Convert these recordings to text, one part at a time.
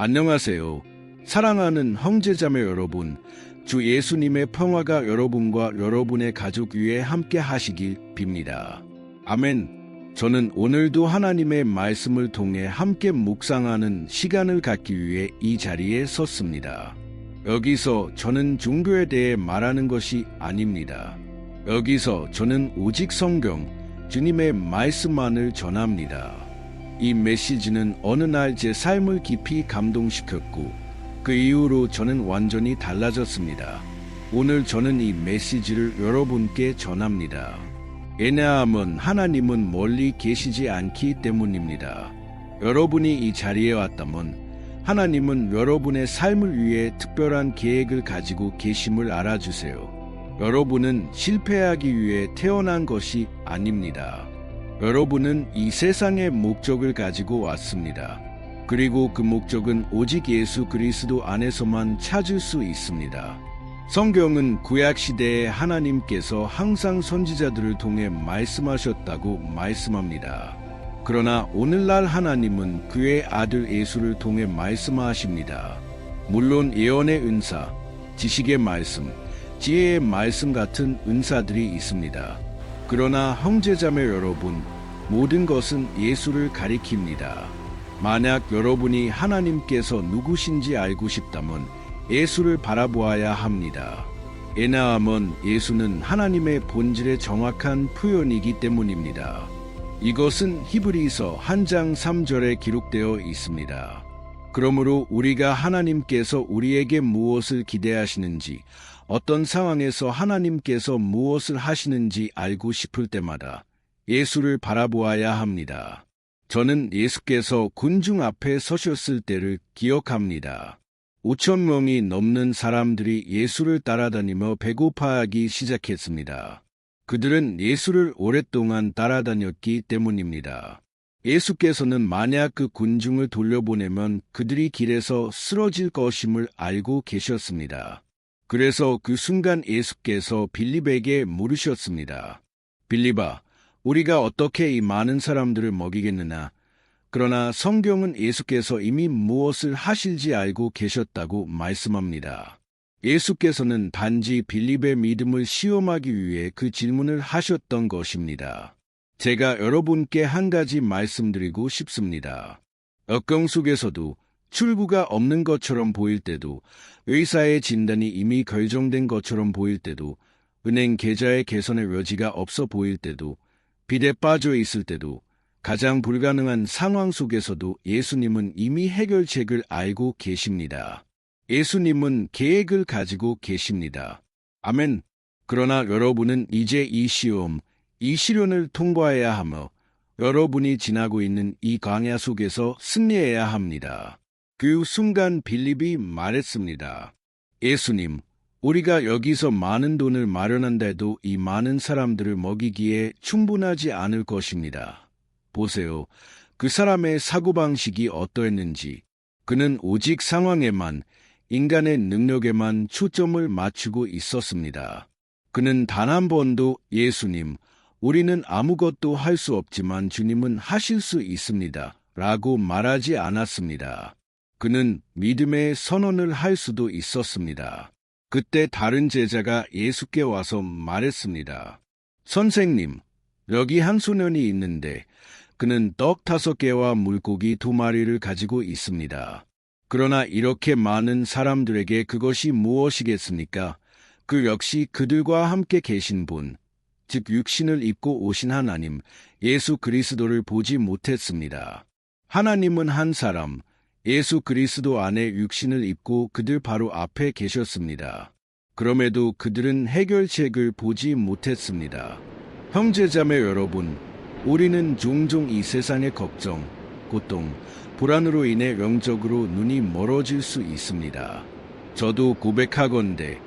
안녕하세요. 사랑하는 형제자매 여러분, 주 예수님의 평화가 여러분과 여러분의 가족 위에 함께 하시길 빕니다. 아멘. 저는 오늘도 하나님의 말씀을 통해 함께 묵상하는 시간을 갖기 위해 이 자리에 섰습니다. 여기서 저는 종교에 대해 말하는 것이 아닙니다. 여기서 저는 오직 성경, 주님의 말씀만을 전합니다. 이 메시지는 어느 날 제 삶을 깊이 감동시켰고 그 이후로 저는 완전히 달라졌습니다. 오늘 저는 이 메시지를 여러분께 전합니다. 왜냐하면 하나님은 멀리 계시지 않기 때문입니다. 여러분이 이 자리에 왔다면 하나님은 여러분의 삶을 위해 특별한 계획을 가지고 계심을 알아주세요. 여러분은 실패하기 위해 태어난 것이 아닙니다. 여러분은 이 세상의 목적을 가지고 왔습니다. 그리고 그 목적은 오직 예수 그리스도 안에서만 찾을 수 있습니다. 성경은 구약 시대에 하나님께서 항상 선지자들을 통해 말씀하셨다고 말씀합니다. 그러나 오늘날 하나님은 그의 아들 예수를 통해 말씀하십니다. 물론 예언의 은사, 지식의 말씀, 지혜의 말씀 같은 은사들이 있습니다. 그러나 형제자매 여러분, 모든 것은 예수를 가리킵니다. 만약 여러분이 하나님께서 누구신지 알고 싶다면 예수를 바라보아야 합니다. 왜냐하면 예수는 하나님의 본질의 정확한 표현이기 때문입니다. 이것은 히브리서 한 장 3절에 기록되어 있습니다. 그러므로 우리가 하나님께서 우리에게 무엇을 기대하시는지, 어떤 상황에서 하나님께서 무엇을 하시는지 알고 싶을 때마다 예수를 바라보아야 합니다. 저는 예수께서 군중 앞에 서셨을 때를 기억합니다. 5천 명이 넘는 사람들이 예수를 따라다니며 배고파하기 시작했습니다. 그들은 예수를 오랫동안 따라다녔기 때문입니다. 예수께서는 만약 그 군중을 돌려보내면 그들이 길에서 쓰러질 것임을 알고 계셨습니다. 그래서 그 순간 예수께서 빌립에게 물으셨습니다. 빌립아, 우리가 어떻게 이 많은 사람들을 먹이겠느냐? 그러나 성경은 예수께서 이미 무엇을 하실지 알고 계셨다고 말씀합니다. 예수께서는 단지 빌립의 믿음을 시험하기 위해 그 질문을 하셨던 것입니다. 제가 여러분께 한 가지 말씀드리고 싶습니다. 역경 속에서도 출구가 없는 것처럼 보일 때도 의사의 진단이 이미 결정된 것처럼 보일 때도 은행 계좌의 개선의 여지가 없어 보일 때도 빚에 빠져 있을 때도 가장 불가능한 상황 속에서도 예수님은 이미 해결책을 알고 계십니다. 예수님은 계획을 가지고 계십니다. 아멘. 그러나 여러분은 이제 이 시험, 이 시련을 통과해야 하며 여러분이 지나고 있는 이 광야 속에서 승리해야 합니다. 그 순간 빌립이 말했습니다. 예수님, 우리가 여기서 많은 돈을 마련한데도 이 많은 사람들을 먹이기에 충분하지 않을 것입니다. 보세요. 그 사람의 사고방식이 어떠했는지. 그는 오직 상황에만, 인간의 능력에만 초점을 맞추고 있었습니다. 그는 단 한 번도 예수님, 우리는 아무것도 할 수 없지만 주님은 하실 수 있습니다. 라고 말하지 않았습니다. 그는 믿음의 선언을 할 수도 있었습니다. 그때 다른 제자가 예수께 와서 말했습니다. 선생님, 여기 한 소년이 있는데 그는 떡 다섯 개와 물고기 두 마리를 가지고 있습니다. 그러나 이렇게 많은 사람들에게 그것이 무엇이겠습니까? 그 역시 그들과 함께 계신 분, 즉 육신을 입고 오신 하나님, 예수 그리스도를 보지 못했습니다. 하나님은 한 사람, 예수 그리스도 안에 육신을 입고 그들 바로 앞에 계셨습니다. 그럼에도 그들은 해결책을 보지 못했습니다. 형제자매 여러분, 우리는 종종 이 세상의 걱정, 고통, 불안으로 인해 영적으로 눈이 멀어질 수 있습니다. 저도 고백하건대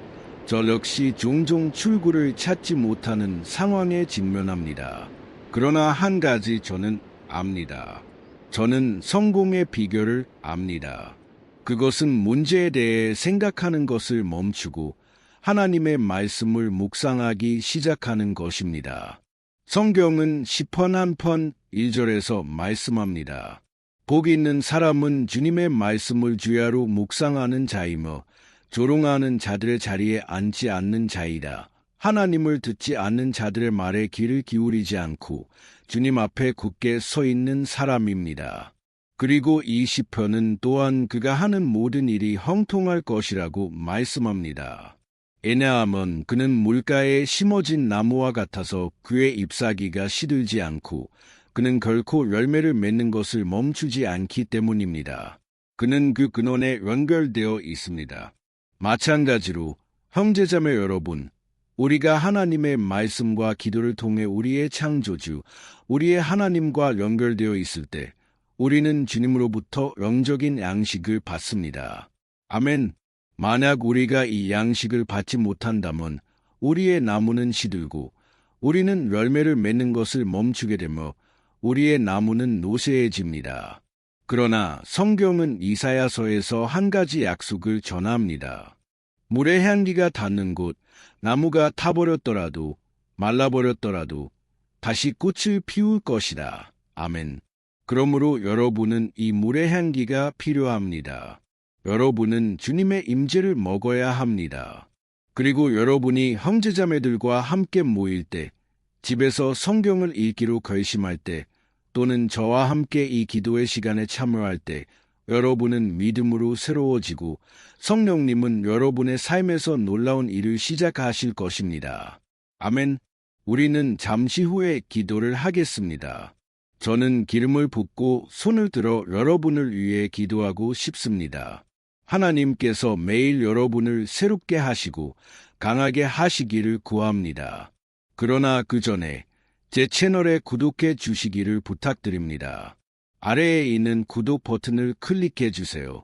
저 역시 종종 출구를 찾지 못하는 상황에 직면합니다. 그러나 한 가지 저는 압니다. 저는 성공의 비결을 압니다. 그것은 문제에 대해 생각하는 것을 멈추고 하나님의 말씀을 묵상하기 시작하는 것입니다. 성경은 10편 한편 1절에서 말씀합니다. 복 있는 사람은 주님의 말씀을 주야로 묵상하는 자이며 조롱하는 자들의 자리에 앉지 않는 자이다. 하나님을 듣지 않는 자들의 말에 귀를 기울이지 않고 주님 앞에 굳게 서 있는 사람입니다. 그리고 이 시편은 또한 그가 하는 모든 일이 형통할 것이라고 말씀합니다. 에네함은 그는 물가에 심어진 나무와 같아서 그의 잎사귀가 시들지 않고 그는 결코 열매를 맺는 것을 멈추지 않기 때문입니다. 그는 그 근원에 연결되어 있습니다. 마찬가지로 형제자매 여러분, 우리가 하나님의 말씀과 기도를 통해 우리의 창조주, 우리의 하나님과 연결되어 있을 때 우리는 주님으로부터 영적인 양식을 받습니다. 아멘. 만약 우리가 이 양식을 받지 못한다면 우리의 나무는 시들고 우리는 열매를 맺는 것을 멈추게 되며 우리의 나무는 노쇠해집니다. 그러나 성경은 이사야서에서 한 가지 약속을 전합니다. 물의 향기가 닿는 곳, 나무가 타버렸더라도 말라버렸더라도 다시 꽃을 피울 것이다. 아멘. 그러므로 여러분은 이 물의 향기가 필요합니다. 여러분은 주님의 임재를 먹어야 합니다. 그리고 여러분이 형제자매들과 함께 모일 때, 집에서 성경을 읽기로 결심할 때, 또는 저와 함께 이 기도의 시간에 참여할 때, 여러분은 믿음으로 새로워지고 성령님은 여러분의 삶에서 놀라운 일을 시작하실 것입니다. 아멘. 우리는 잠시 후에 기도를 하겠습니다. 저는 기름을 붓고 손을 들어 여러분을 위해 기도하고 싶습니다. 하나님께서 매일 여러분을 새롭게 하시고 강하게 하시기를 구합니다. 그러나 그 전에 제 채널에 구독해 주시기를 부탁드립니다. 아래에 있는 구독 버튼을 클릭해 주세요.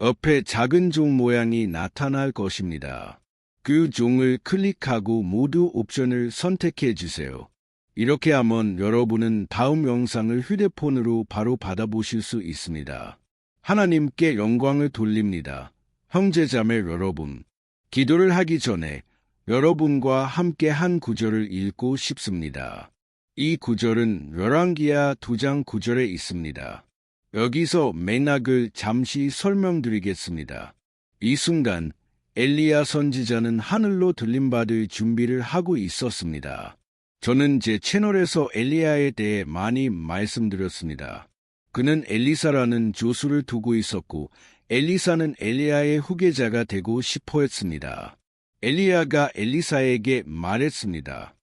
옆에 작은 종 모양이 나타날 것입니다. 그 종을 클릭하고 모두 옵션을 선택해 주세요. 이렇게 하면 여러분은 다음 영상을 휴대폰으로 바로 받아보실 수 있습니다. 하나님께 영광을 돌립니다. 형제자매 여러분, 기도를 하기 전에 여러분과 함께 한 구절을 읽고 싶습니다. 이 구절은 열왕기야 두장 구절에 있습니다. 여기서 맥락을 잠시 설명드리겠습니다. 이 순간 엘리야 선지자는 하늘로 들림받을 준비를 하고 있었습니다. 저는 제 채널에서 엘리야에 대해 많이 말씀드렸습니다. 그는 엘리사라는 조수를 두고 있었고 엘리사는 엘리야의 후계자가 되고 싶어 했습니다. 엘리야가 엘리사에게 말했습니다.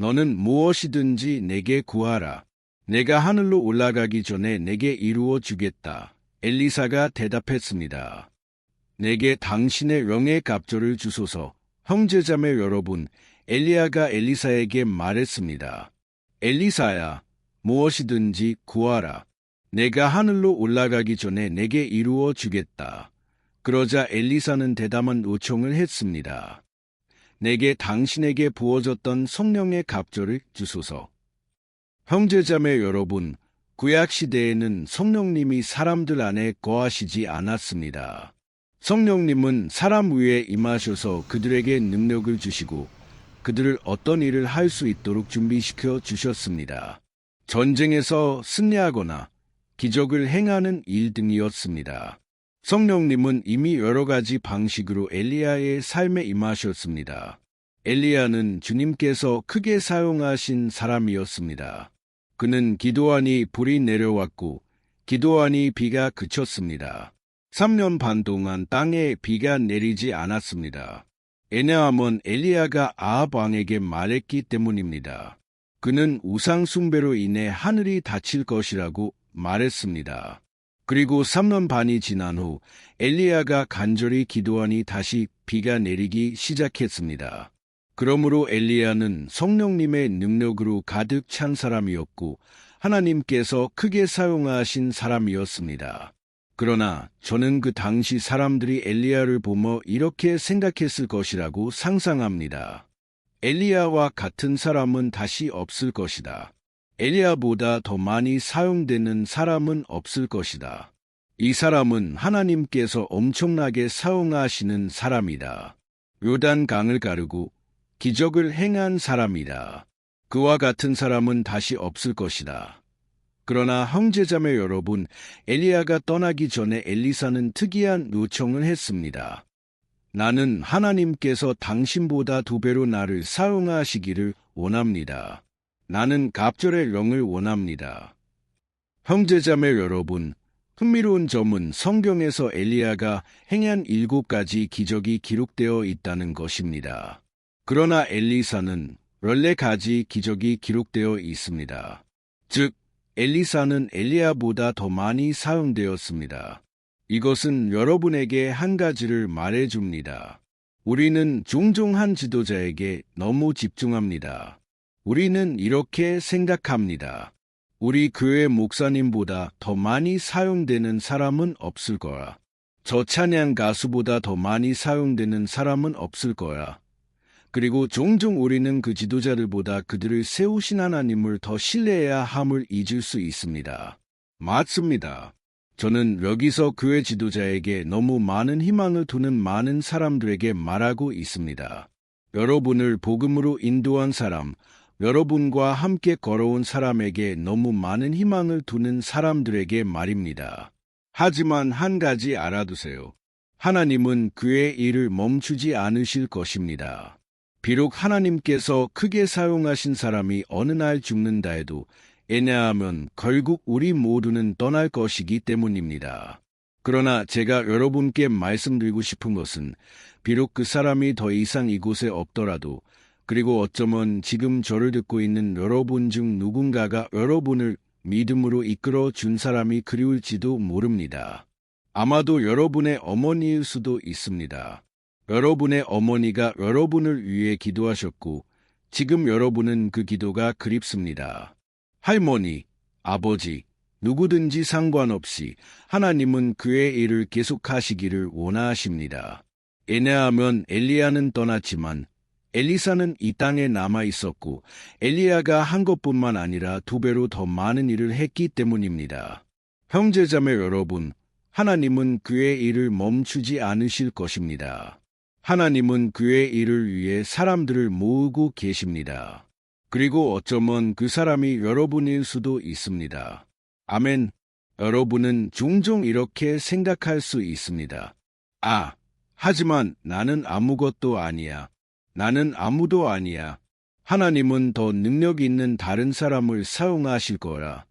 너는 무엇이든지 내게 구하라. 내가 하늘로 올라가기 전에 내게 이루어 주겠다. 엘리사가 대답했습니다. 내게 당신의 영의 갑절을 주소서. 형제자매 여러분, 엘리야가 엘리사에게 말했습니다. 엘리사야, 무엇이든지 구하라. 내가 하늘로 올라가기 전에 내게 이루어 주겠다. 그러자 엘리사는 대담한 요청을 했습니다. 내게 당신에게 부어졌던 성령의 갑절을 주소서. 형제자매 여러분, 구약 시대에는 성령님이 사람들 안에 거하시지 않았습니다. 성령님은 사람 위에 임하셔서 그들에게 능력을 주시고 그들을 어떤 일을 할 수 있도록 준비시켜 주셨습니다. 전쟁에서 승리하거나 기적을 행하는 일 등이었습니다. 성령님은 이미 여러 가지 방식으로 엘리야의 삶에 임하셨습니다. 엘리야는 주님께서 크게 사용하신 사람이었습니다. 그는 기도하니 불이 내려왔고 기도하니 비가 그쳤습니다. 3년 반 동안 땅에 비가 내리지 않았습니다. 에네함은 엘리야가 아합 왕에게 말했기 때문입니다. 그는 우상 숭배로 인해 하늘이 닫힐 것이라고 말했습니다. 그리고 3년 반이 지난 후 엘리야가 간절히 기도하니 다시 비가 내리기 시작했습니다. 그러므로 엘리야는 성령님의 능력으로 가득 찬 사람이었고 하나님께서 크게 사용하신 사람이었습니다. 그러나 저는 그 당시 사람들이 엘리야를 보며 이렇게 생각했을 것이라고 상상합니다. 엘리야와 같은 사람은 다시 없을 것이다. 엘리야보다 더 많이 사용되는 사람은 없을 것이다. 이 사람은 하나님께서 엄청나게 사용하시는 사람이다. 요단 강을 가르고 기적을 행한 사람이다. 그와 같은 사람은 다시 없을 것이다. 그러나 형제자매 여러분, 엘리야가 떠나기 전에 엘리사는 특이한 요청을 했습니다. 나는 하나님께서 당신보다 두 배로 나를 사용하시기를 원합니다. 나는 갑절의 영을 원합니다. 형제자매 여러분, 흥미로운 점은 성경에서 엘리야가 행한 일곱 가지 기적이 기록되어 있다는 것입니다. 그러나 엘리사는 14가지 기적이 기록되어 있습니다. 즉, 엘리사는 엘리야보다 더 많이 사용되었습니다. 이것은 여러분에게 한 가지를 말해줍니다. 우리는 종종 한 지도자에게 너무 집중합니다. 우리는 이렇게 생각합니다. 우리 교회 목사님보다 더 많이 사용되는 사람은 없을 거야. 저 찬양 가수보다 더 많이 사용되는 사람은 없을 거야. 그리고 종종 우리는 그 지도자들보다 그들을 세우신 하나님을 더 신뢰해야 함을 잊을 수 있습니다. 맞습니다. 저는 여기서 교회 지도자에게 너무 많은 희망을 두는 많은 사람들에게 말하고 있습니다. 여러분을 복음으로 인도한 사람, 여러분과 함께 걸어온 사람에게 너무 많은 희망을 두는 사람들에게 말입니다. 하지만 한 가지 알아두세요. 하나님은 그의 일을 멈추지 않으실 것입니다. 비록 하나님께서 크게 사용하신 사람이 어느 날 죽는다 해도 왜냐하면 결국 우리 모두는 떠날 것이기 때문입니다. 그러나 제가 여러분께 말씀드리고 싶은 것은 비록 그 사람이 더 이상 이곳에 없더라도 그리고 어쩌면 지금 저를 듣고 있는 여러분 중 누군가가 여러분을 믿음으로 이끌어 준 사람이 그리울지도 모릅니다. 아마도 여러분의 어머니일 수도 있습니다. 여러분의 어머니가 여러분을 위해 기도하셨고 지금 여러분은 그 기도가 그립습니다. 할머니, 아버지, 누구든지 상관없이 하나님은 그의 일을 계속하시기를 원하십니다. 왜냐하면 엘리야는 떠났지만 엘리사는 이 땅에 남아 있었고 엘리야가 한 것뿐만 아니라 두 배로 더 많은 일을 했기 때문입니다. 형제자매 여러분, 하나님은 그의 일을 멈추지 않으실 것입니다. 하나님은 그의 일을 위해 사람들을 모으고 계십니다. 그리고 어쩌면 그 사람이 여러분일 수도 있습니다. 아멘. 여러분은 종종 이렇게 생각할 수 있습니다. 아, 하지만 나는 아무것도 아니야. 나는 아무도 아니야. 하나님은 더 능력 있는 다른 사람을 사용하실 거라.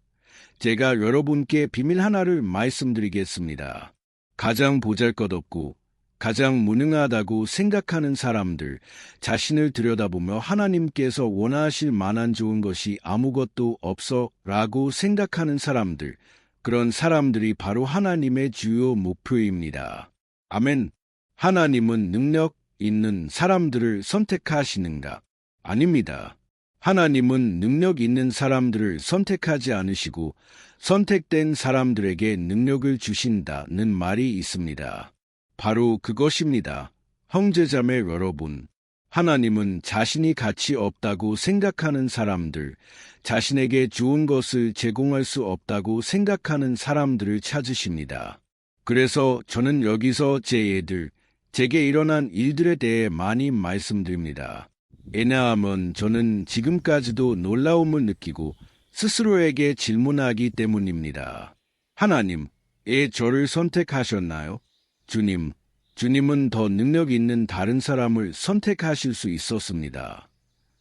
제가 여러분께 비밀 하나를 말씀드리겠습니다. 가장 보잘것없고 가장 무능하다고 생각하는 사람들, 자신을 들여다보며 하나님께서 원하실 만한 좋은 것이 아무것도 없어 라고 생각하는 사람들, 그런 사람들이 바로 하나님의 주요 목표입니다. 아멘. 하나님은 능력 있는 사람들을 선택하시는가? 아닙니다. 하나님은 능력 있는 사람들을 선택하지 않으시고 선택된 사람들에게 능력을 주신다는 말이 있습니다. 바로 그것입니다. 형제자매 여러분, 하나님은 자신이 가치 없다고 생각하는 사람들, 자신에게 좋은 것을 제공할 수 없다고 생각하는 사람들을 찾으십니다. 그래서 저는 여기서 제 애들, 제게 일어난 일들에 대해 많이 말씀드립니다. 왜냐하면 저는 지금까지도 놀라움을 느끼고 스스로에게 질문하기 때문입니다. 하나님, 왜 저를 선택하셨나요? 주님, 주님은 더 능력 있는 다른 사람을 선택하실 수 있었습니다.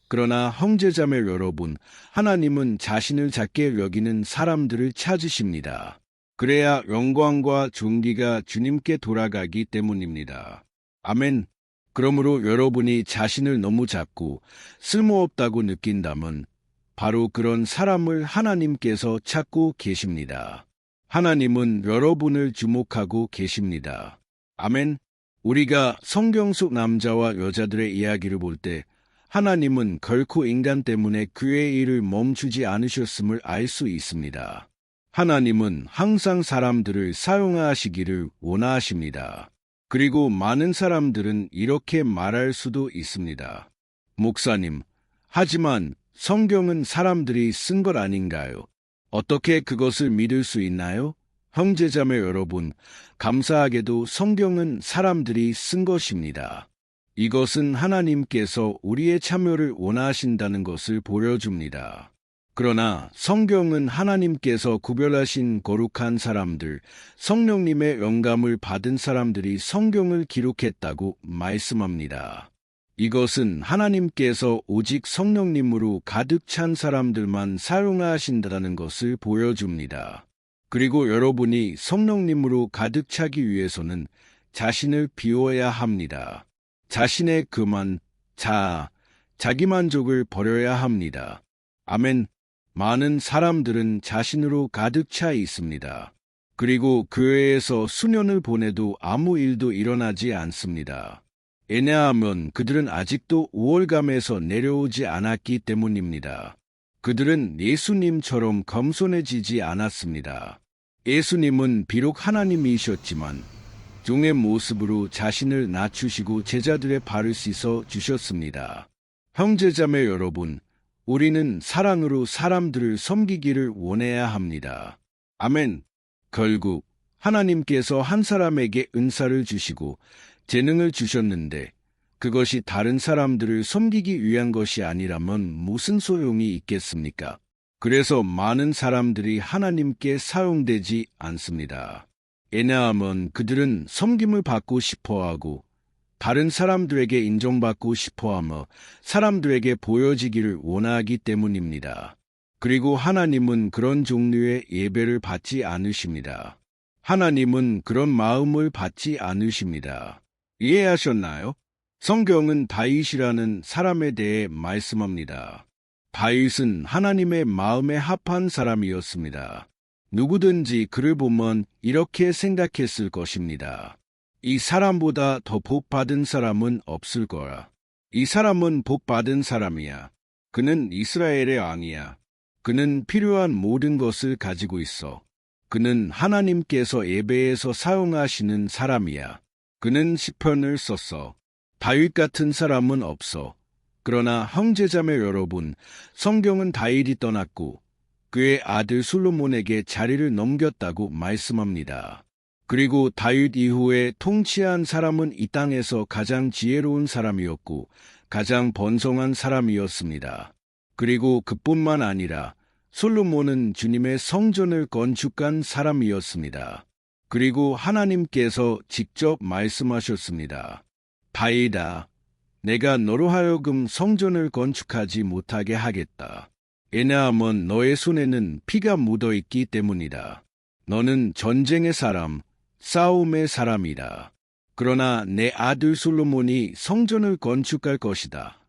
그러나 형제자매 여러분, 하나님은 자신을 작게 여기는 사람들을 찾으십니다. 그래야 영광과 존귀가 주님께 돌아가기 때문입니다. 아멘. 그러므로 여러분이 자신을 너무 작고 쓸모없다고 느낀다면 바로 그런 사람을 하나님께서 찾고 계십니다. 하나님은 여러분을 주목하고 계십니다. 아멘. 우리가 성경 속 남자와 여자들의 이야기를 볼 때 하나님은 결코 인간 때문에 그의 일을 멈추지 않으셨음을 알 수 있습니다. 하나님은 항상 사람들을 사용하시기를 원하십니다. 그리고 많은 사람들은 이렇게 말할 수도 있습니다. 목사님, 하지만 성경은 사람들이 쓴 것 아닌가요? 어떻게 그것을 믿을 수 있나요? 형제자매 여러분, 감사하게도 성경은 사람들이 쓴 것입니다. 이것은 하나님께서 우리의 참여를 원하신다는 것을 보여줍니다. 그러나 성경은 하나님께서 구별하신 거룩한 사람들, 성령님의 영감을 받은 사람들이 성경을 기록했다고 말씀합니다. 이것은 하나님께서 오직 성령님으로 가득 찬 사람들만 사용하신다는 것을 보여줍니다. 그리고 여러분이 성령님으로 가득 차기 위해서는 자신을 비워야 합니다. 자신의 그만, 자, 자기만족을 버려야 합니다. 아멘. 많은 사람들은 자신으로 가득 차 있습니다. 그리고 교회에서 수년을 보내도 아무 일도 일어나지 않습니다. 왜냐하면 그들은 아직도 우월감에서 내려오지 않았기 때문입니다. 그들은 예수님처럼 겸손해지지 않았습니다. 예수님은 비록 하나님이셨지만 종의 모습으로 자신을 낮추시고 제자들의 발을 씻어 주셨습니다. 형제자매 여러분, 우리는 사랑으로 사람들을 섬기기를 원해야 합니다. 아멘. 결국 하나님께서 한 사람에게 은사를 주시고 재능을 주셨는데 그것이 다른 사람들을 섬기기 위한 것이 아니라면 무슨 소용이 있겠습니까? 그래서 많은 사람들이 하나님께 사용되지 않습니다. 왜냐하면 그들은 섬김을 받고 싶어 하고 다른 사람들에게 인정받고 싶어 하며 사람들에게 보여지기를 원하기 때문입니다. 그리고 하나님은 그런 종류의 예배를 받지 않으십니다. 하나님은 그런 마음을 받지 않으십니다. 이해하셨나요? 성경은 다윗이라는 사람에 대해 말씀합니다. 다윗은 하나님의 마음에 합한 사람이었습니다. 누구든지 그를 보면 이렇게 생각했을 것입니다. 이 사람보다 더 복 받은 사람은 없을 거라. 이 사람은 복 받은 사람이야. 그는 이스라엘의 왕이야. 그는 필요한 모든 것을 가지고 있어. 그는 하나님께서 예배에서 사용하시는 사람이야. 그는 시편을 썼어. 다윗 같은 사람은 없어. 그러나 형제자매 여러분, 성경은 다윗이 떠났고 그의 아들 솔로몬에게 자리를 넘겼다고 말씀합니다. 그리고 다윗 이후에 통치한 사람은 이 땅에서 가장 지혜로운 사람이었고 가장 번성한 사람이었습니다. 그리고 그뿐만 아니라 솔로몬은 주님의 성전을 건축한 사람이었습니다. 그리고 하나님께서 직접 말씀하셨습니다. 다이다. 내가 너로 하여금 성전을 건축하지 못하게 하겠다. 왜냐하면 너의 손에는 피가 묻어 있기 때문이다. 너는 전쟁의 사람, 싸움의 사람이다. 그러나 내 아들 솔로몬이 성전을 건축할 것이다.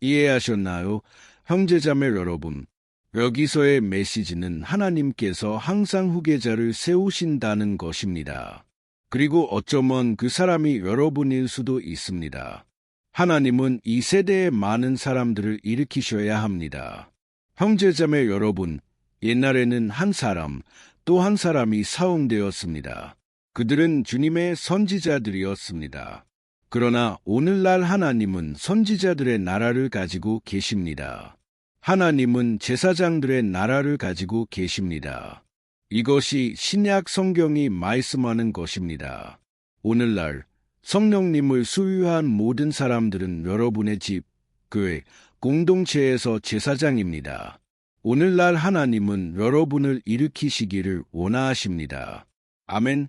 이해하셨나요? 형제자매 여러분, 여기서의 메시지는 하나님께서 항상 후계자를 세우신다는 것입니다. 그리고 어쩌면 그 사람이 여러분일 수도 있습니다. 하나님은 이 세대의 많은 사람들을 일으키셔야 합니다. 형제자매 여러분, 옛날에는 한 사람, 또 한 사람이 사용되었습니다. 그들은 주님의 선지자들이었습니다. 그러나 오늘날 하나님은 선지자들의 나라를 가지고 계십니다. 하나님은 제사장들의 나라를 가지고 계십니다. 이것이 신약 성경이 말씀하는 것입니다. 오늘날 성령님을 수유한 모든 사람들은 여러분의 집, 교회, 공동체에서 제사장입니다. 오늘날 하나님은 여러분을 일으키시기를 원하십니다. 아멘.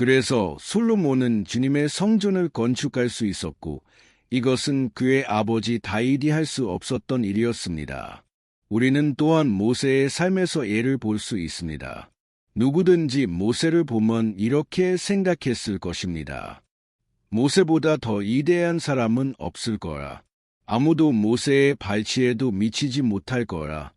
그래서 솔로몬은 주님의 성전을 건축할 수 있었고 이것은 그의 아버지 다윗이 할 수 없었던 일이었습니다. 우리는 또한 모세의 삶에서 예를 볼 수 있습니다. 누구든지 모세를 보면 이렇게 생각했을 것입니다. 모세보다 더 위대한 사람은 없을 거라. 아무도 모세의 발치에도 미치지 못할 거라.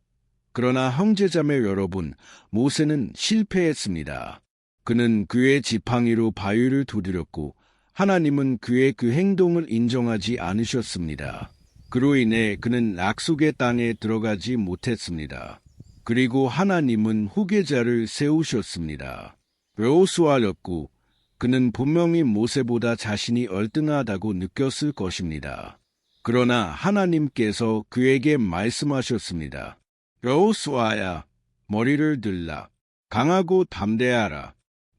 그러나 형제자매 여러분, 모세는 실패했습니다. 그는 그의 지팡이로 바위를 두드렸고 하나님은 그의 그 행동을 인정하지 않으셨습니다. 그로 인해 그는 약속의 땅에 들어가지 못했습니다. 그리고 하나님은 후계자를 세우셨습니다. 여호수아였고 그는 분명히 모세보다 자신이 얼등하다고 느꼈을 것입니다. 그러나 하나님께서 그에게 말씀하셨습니다. 여호수아야, 머리를 들라. 강하고 담대하라.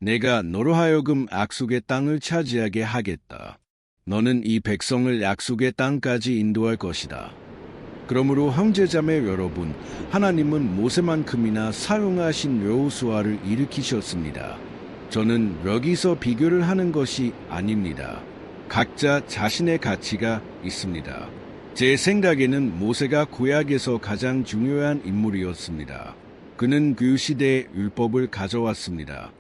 내가 너로 하여금 약속의 땅을 차지하게 하겠다. 너는 이 백성을 약속의 땅까지 인도할 것이다. 그러므로 형제자매 여러분, 하나님은 모세만큼이나 사용하신 여호수아를 일으키셨습니다. 저는 여기서 비교를 하는 것이 아닙니다. 각자 자신의 가치가 있습니다. 제 생각에는 모세가 구약에서 가장 중요한 인물이었습니다. 그는 그 시대의 율법을 가져왔습니다.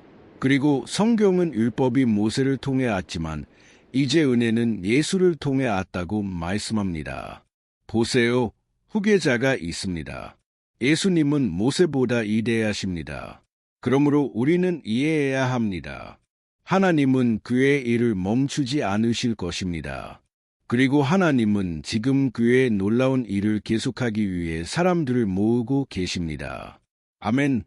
그리고 성경은 율법이 모세를 통해 왔지만 이제 은혜는 예수를 통해 왔다고 말씀합니다. 보세요. 후계자가 있습니다. 예수님은 모세보다 이대하십니다. 그러므로 우리는 이해해야 합니다. 하나님은 그의 일을 멈추지 않으실 것입니다. 그리고 하나님은 지금 그의 놀라운 일을 계속하기 위해 사람들을 모으고 계십니다. 아멘.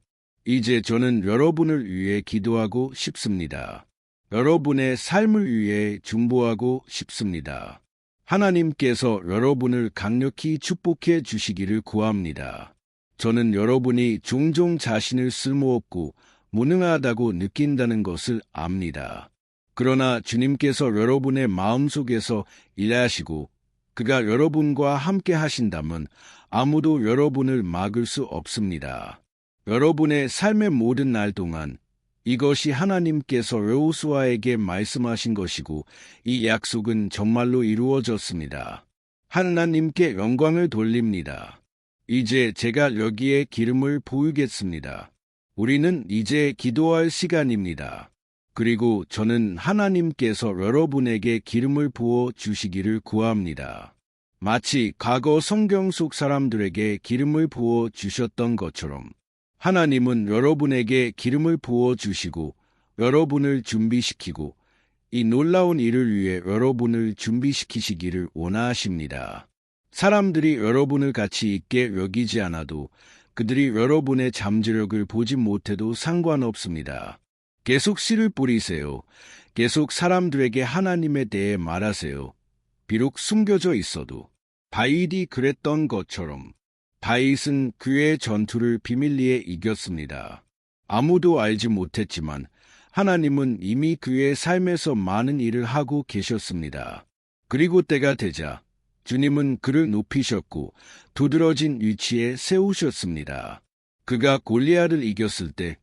이제 저는 여러분을 위해 기도하고 싶습니다. 여러분의 삶을 위해 중보하고 싶습니다. 하나님께서 여러분을 강력히 축복해 주시기를 구합니다. 저는 여러분이 종종 자신을 쓸모없고 무능하다고 느낀다는 것을 압니다. 그러나 주님께서 여러분의 마음속에서 일하시고 그가 여러분과 함께 하신다면 아무도 여러분을 막을 수 없습니다. 여러분의 삶의 모든 날 동안 이것이 하나님께서 여호수아에게 말씀하신 것이고 이 약속은 정말로 이루어졌습니다. 하나님께 영광을 돌립니다. 이제 제가 여기에 기름을 부으겠습니다. 우리는 이제 기도할 시간입니다. 그리고 저는 하나님께서 여러분에게 기름을 부어 주시기를 구합니다. 마치 과거 성경 속 사람들에게 기름을 부어 주셨던 것처럼 하나님은 여러분에게 기름을 부어 주시고 여러분을 준비시키고 이 놀라운 일을 위해 여러분을 준비시키시기를 원하십니다. 사람들이 여러분을 가치 있게 여기지 않아도 그들이 여러분의 잠재력을 보지 못해도 상관없습니다. 계속 씨를 뿌리세요. 계속 사람들에게 하나님에 대해 말하세요. 비록 숨겨져 있어도 바이디 그랬던 것처럼 다윗은 그의 전투를 비밀리에 이겼습니다. 아무도 알지 못했지만 하나님은 이미 그의 삶에서 많은 일을 하고 계셨습니다. 그리고 때가 되자 주님은 그를 높이셨고 두드러진 위치에 세우셨습니다. 그가 골리아를 이겼을 때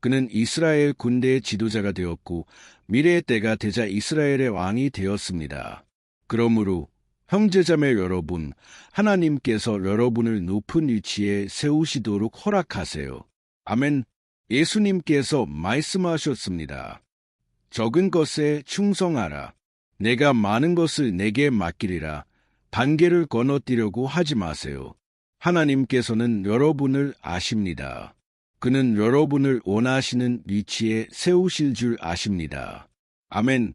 그는 이스라엘 군대의 지도자가 되었고 미래의 때가 되자 이스라엘의 왕이 되었습니다. 그러므로 형제자매 여러분, 하나님께서 여러분을 높은 위치에 세우시도록 허락하세요. 아멘. 예수님께서 말씀하셨습니다. 적은 것에 충성하라. 내가 많은 것을 내게 맡기리라. 단계를 건너뛰려고 하지 마세요. 하나님께서는 여러분을 아십니다. 그는 여러분을 원하시는 위치에 세우실 줄 아십니다. 아멘.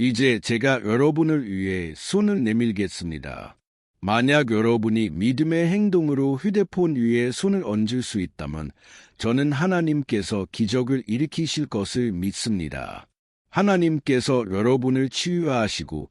이제 제가 여러분을 위해 손을 내밀겠습니다. 만약 여러분이 믿음의 행동으로 휴대폰 위에 손을 얹을 수 있다면 저는 하나님께서 기적을 일으키실 것을 믿습니다. 하나님께서 여러분을 치유하시고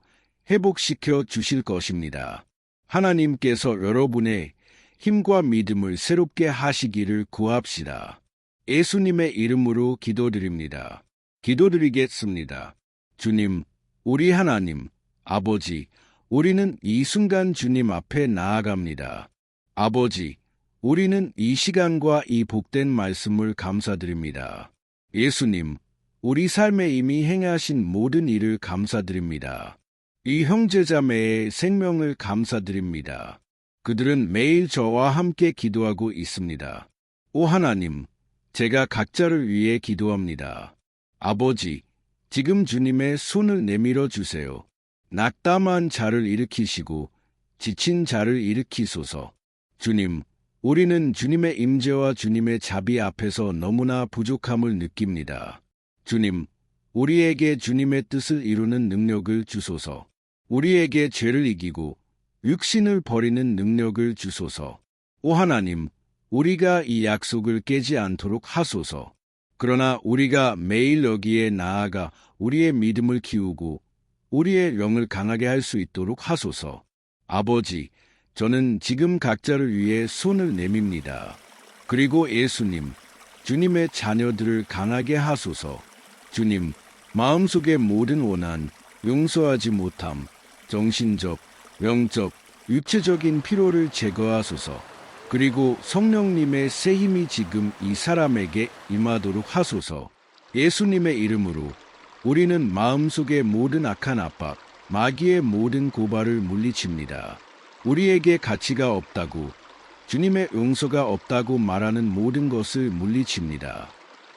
회복시켜 주실 것입니다. 하나님께서 여러분의 힘과 믿음을 새롭게 하시기를 구합시다. 예수님의 이름으로 기도드립니다. 기도드리겠습니다. 주님, 우리 하나님, 아버지, 우리는 이 순간 주님 앞에 나아갑니다. 아버지, 우리는 이 시간과 이 복된 말씀을 감사드립니다. 예수님, 우리 삶에 이미 행하신 모든 일을 감사드립니다. 이 형제자매의 생명을 감사드립니다. 그들은 매일 저와 함께 기도하고 있습니다. 오 하나님, 제가 각자를 위해 기도합니다. 아버지, 지금 주님의 손을 내밀어 주세요. 낙담한 자를 일으키시고 지친 자를 일으키소서. 주님, 우리는 주님의 임재와 주님의 자비 앞에서 너무나 부족함을 느낍니다. 주님, 우리에게 주님의 뜻을 이루는 능력을 주소서. 우리에게 죄를 이기고 육신을 버리는 능력을 주소서. 오 하나님, 우리가 이 약속을 깨지 않도록 하소서. 그러나 우리가 매일 여기에 나아가 우리의 믿음을 키우고 우리의 영을 강하게 할 수 있도록 하소서. 아버지, 저는 지금 각자를 위해 손을 내밉니다. 그리고 예수님, 주님의 자녀들을 강하게 하소서. 주님, 마음속의 모든 원한, 용서하지 못함, 정신적, 영적, 육체적인 피로를 제거하소서. 그리고 성령님의 새 힘이 지금 이 사람에게 임하도록 하소서. 예수님의 이름으로 우리는 마음속의 모든 악한 압박, 마귀의 모든 고발을 물리칩니다. 우리에게 가치가 없다고, 주님의 용서가 없다고 말하는 모든 것을 물리칩니다.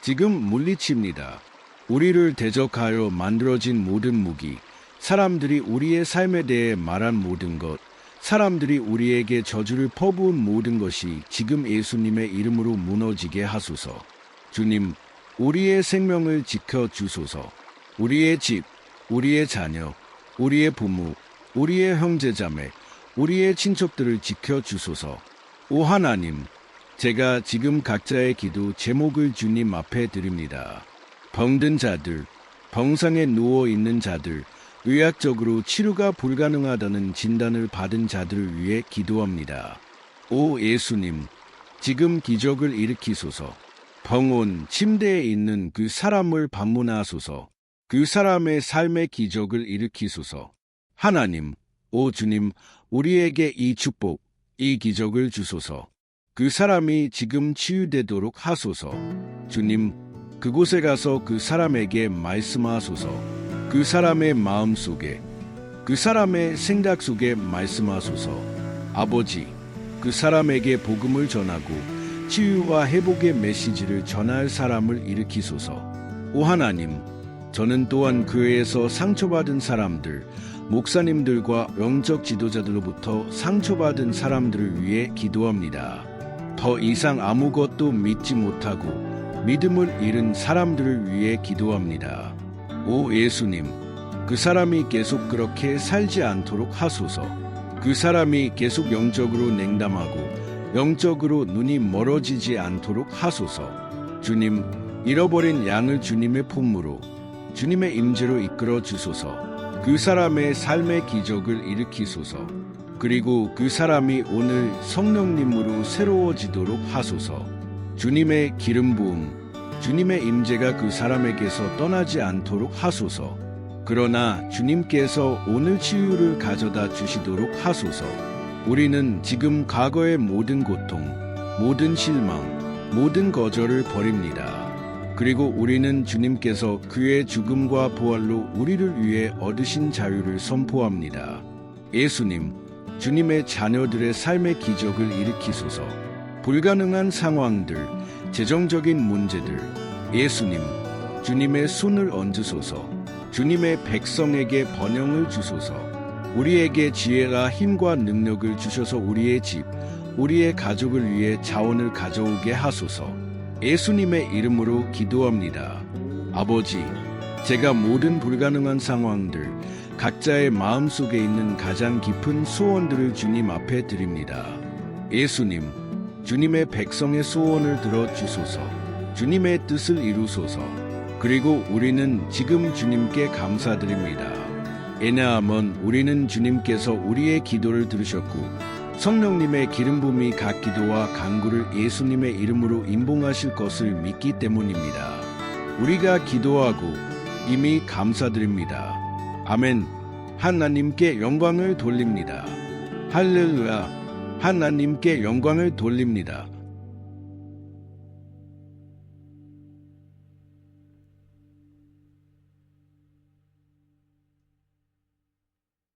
지금 물리칩니다. 우리를 대적하여 만들어진 모든 무기, 사람들이 우리의 삶에 대해 말한 모든 것, 사람들이 우리에게 저주를 퍼부은 모든 것이 지금 예수님의 이름으로 무너지게 하소서. 주님, 우리의 생명을 지켜 주소서. 우리의 집, 우리의 자녀, 우리의 부모, 우리의 형제자매, 우리의 친척들을 지켜 주소서. 오 하나님, 제가 지금 각자의 기도 제목을 주님 앞에 드립니다. 병든 자들, 병상에 누워 있는 자들, 의학적으로 치료가 불가능하다는 진단을 받은 자들을 위해 기도합니다. 오 예수님, 지금 기적을 일으키소서. 병원, 침대에 있는 그 사람을 방문하소서. 그 사람의 삶의 기적을 일으키소서. 하나님, 오 주님, 우리에게 이 축복, 이 기적을 주소서. 그 사람이 지금 치유되도록 하소서. 주님, 그곳에 가서 그 사람에게 말씀하소서. 그 사람의 마음 속에, 그 사람의 생각 속에 말씀하소서. 아버지, 그 사람에게 복음을 전하고 치유와 회복의 메시지를 전할 사람을 일으키소서. 오 하나님, 저는 또한 교회에서 상처받은 사람들, 목사님들과 영적 지도자들로부터 상처받은 사람들을 위해 기도합니다. 더 이상 아무것도 믿지 못하고 믿음을 잃은 사람들을 위해 기도합니다. 오 예수님, 그 사람이 계속 그렇게 살지 않도록 하소서. 그 사람이 계속 영적으로 냉담하고 영적으로 눈이 멀어지지 않도록 하소서. 주님, 잃어버린 양을 주님의 품으로 주님의 임재로 이끌어 주소서. 그 사람의 삶의 기적을 일으키소서. 그리고 그 사람이 오늘 성령님으로 새로워지도록 하소서. 주님의 기름 부음, 주님의 임재가 그 사람에게서 떠나지 않도록 하소서. 그러나 주님께서 오늘 치유를 가져다 주시도록 하소서. 우리는 지금 과거의 모든 고통, 모든 실망, 모든 거절을 버립니다. 그리고 우리는 주님께서 그의 죽음과 부활로 우리를 위해 얻으신 자유를 선포합니다. 예수님, 주님의 자녀들의 삶의 기적을 일으키소서. 불가능한 상황들, 재정적인 문제들, 예수님, 주님의 손을 얹으소서. 주님의 백성에게 번영을 주소서. 우리에게 지혜와 힘과 능력을 주셔서 우리의 집, 우리의 가족을 위해 자원을 가져오게 하소서. 예수님의 이름으로 기도합니다. 아버지, 제가 모든 불가능한 상황들, 각자의 마음 속에 있는 가장 깊은 소원들을 주님 앞에 드립니다. 예수님, 주님의 백성의 소원을 들어 주소서. 주님의 뜻을 이루소서. 그리고 우리는 지금 주님께 감사드립니다. 왜냐하면 우리는 주님께서 우리의 기도를 들으셨고 성령님의 기름 부음이 각 기도와 간구를 예수님의 이름으로 임봉하실 것을 믿기 때문입니다. 우리가 기도하고 이미 감사드립니다. 아멘. 하나님께 영광을 돌립니다. 할렐루야. 하나님께 영광을 돌립니다.